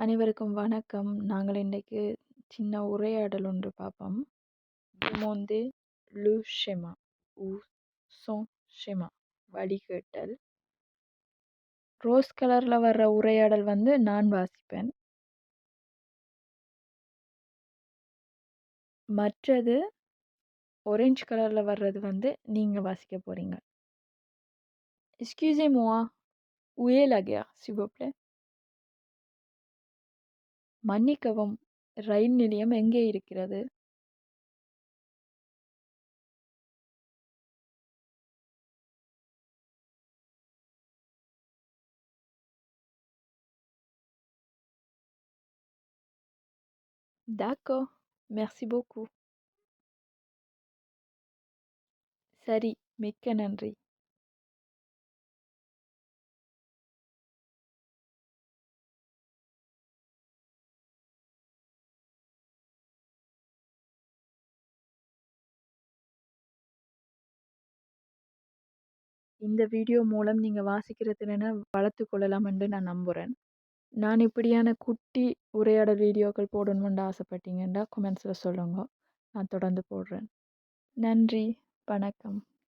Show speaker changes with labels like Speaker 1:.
Speaker 1: அனைவருக்கும் வணக்கம். நாங்கள் இன்றைக்கு சின்ன உரையாடல் ஒன்று பார்ப்போம். "Demander லு ஷெமா உ சோ ஷெமா வடிகேட்டல் ரோஸ் கலரில் வர்ற உரையாடல் வந்து நான் வாசிப்பேன். மற்றது ஆரஞ்சு கலரில் வர்றது வந்து நீங்கள் வாசிக்க போகிறீங்க எஸ்கியூசே மோவா உயே est la? மன்னிக்கவும், ரயில் நிலையம் எங்கே இருக்கிறது? "D'accord, merci beaucoup." சரி, மிக்க நன்றி. இந்த வீடியோ மூலம் நீங்கள் வாசிக்கிற திறனை வளர்த்து கொள்ளலாம் என்று நான் நம்புகிறேன் நான் இப்படியான குட்டி உரையாடல் வீடியோக்கள் போடணும்னு ஆசைப்பட்டீங்கன்னா, கமெண்ட்ஸில் சொல்லுங்க. நான் தொடர்ந்து போடுறேன். நன்றி. வணக்கம்.